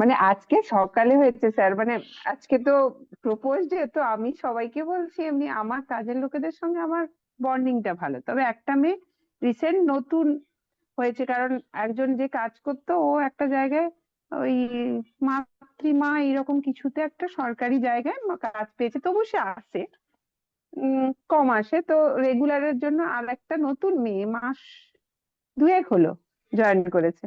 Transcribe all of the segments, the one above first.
মানে আজকে সকালে হয়েছে স্যার মানে আজকে তো প্রপোজ ডে তো আমি সবাইকে বলছি, এমনি আমার কাজের লোকেদের সঙ্গে আমার বন্ডিংটা ভালো। তবে একটা মেয়ে রিসেন্ট নতুন হয়েছে, কারণ একজন যে কাজ করতো, ও একটা জায়গায় ওই মাতৃমা এরকম কিছুতে একটা সরকারি জায়গায় কাজ পেয়েছে, তবু সে আসে কম আসে। তো রেগুলারের জন্য আর একটা নতুন মেয়ে, মাস দুয়েক হলো জয়েন করেছে।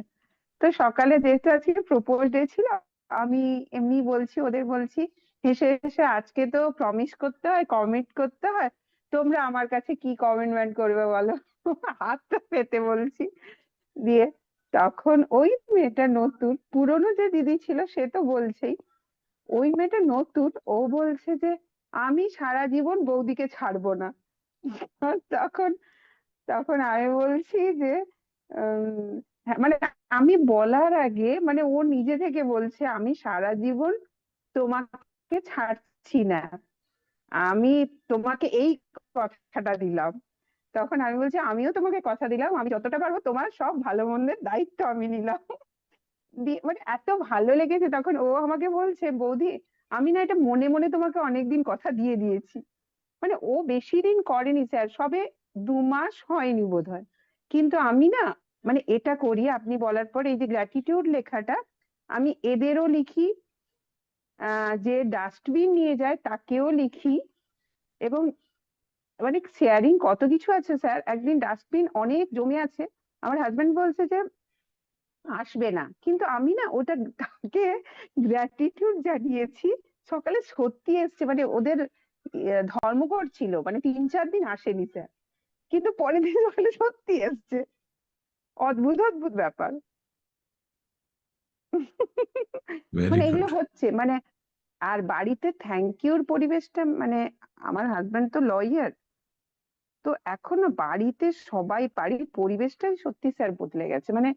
তো সকালে যেহেতু আজকে প্রপোজ ডে ছিল আমি এমনি বলছি ওদের বলছি হেসে হেসে আজকে তো প্রমিস করতে হয় কমিট করতে হয় তোমরা আমার কাছে কি কমিটমেন্ট করবে বলো? হাতটা পেতে বলছি। দিয়ে তখন ওই মেয়েটা নতুন পুরনো যে দিদি ছিল সে তো বলছেই ওই মেয়েটা নতুন ও বলছে যে আমি সারা জীবন বৌদিকে ছাড়বো না। তখন তখন আমি বলছি যে হ্যাঁ, মানে আমি বলার আগে মানে ও নিজে থেকে বলছে, আমি সারা জীবন তোমাকে ছাড়ছি না। আমি তোমাকে এই কথাটা দিলাম। তখন আমি বলছি, আমিও তোমাকে কথা দিলাম। আমি যতটা পারব তোমার সব ভালো মন্দের দায়িত্ব আমি নিলাম। মানে এত ভালো লেগেছে। তখন ও আমাকে বলছে, বৌদি, আমি না এটা মনে মনে তোমাকে অনেকদিন কথা দিয়ে দিয়েছি। মানে ও বেশি দিন করেনি স্যার, সবে দু মাস হয়নি বোধ হয় কিন্তু আমি না মানে এটা করি আপনি বলার পর এই যে গ্র্যাটিটিউড লেখাটা আমি এদেরও লিখি যে ডাস্টবিন নিয়ে যায় তাকেও লিখি এবং মানে শেয়ারিং কত কিছু আছে স্যার একদিন ডাস্টবিন অনেক জমে আছে আমার হাজবেন্ড বলছে যে আসবে না। কিন্তু আমি না ওটা তাকে গ্র্যাটিটিউড জানিয়েছি সকালে সত্যি এসছে মানে ওদের ইয়ে, ধর্মঘট ছিল মানে তিন চার দিন আসেনি স্যার কিন্তু পরের দিন সকালে সত্যি এসছে। অদ্ভুত অদ্ভুত ব্যাপার মানে এগুলো হচ্ছে মানে আর বাড়িতে থ্যাংক ইউর পরিবেশটা মানে আমার হাজবেন্ড তো লয়ার তো এখন বাড়িতে সবাই বাড়ির পরিবেশটাই সত্যি স্যার বদলে গেছে। মানে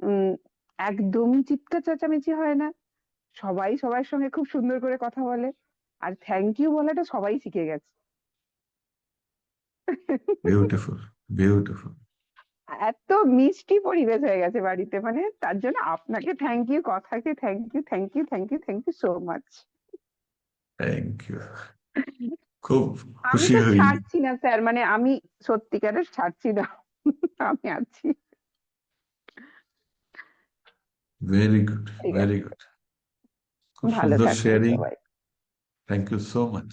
উম একদমই চিৎকার চেঁচামেচি হয় না। সবাই সবার সঙ্গে খুব সুন্দর করে কথা বলে আর থ্যাংক ইউ বলাটা সবাই শিখে গেছে। বিউটিফুল বিউটিফুল এত মিষ্টি পরিবেশ হয়ে গেছে বাড়িতে মানে তার জন্য আপনাকে থ্যাংক ইউ কথাকে thank you thank you thank you thank you so much thank you খুব আমি খুশি তো হই। ছাড়ছি না স্যার মানে আমি সত্যিকারের ছাড়ছি না আমি আছি। ভেরি গুড ভেরি গুড খুব সুন্দর sharing thank you so much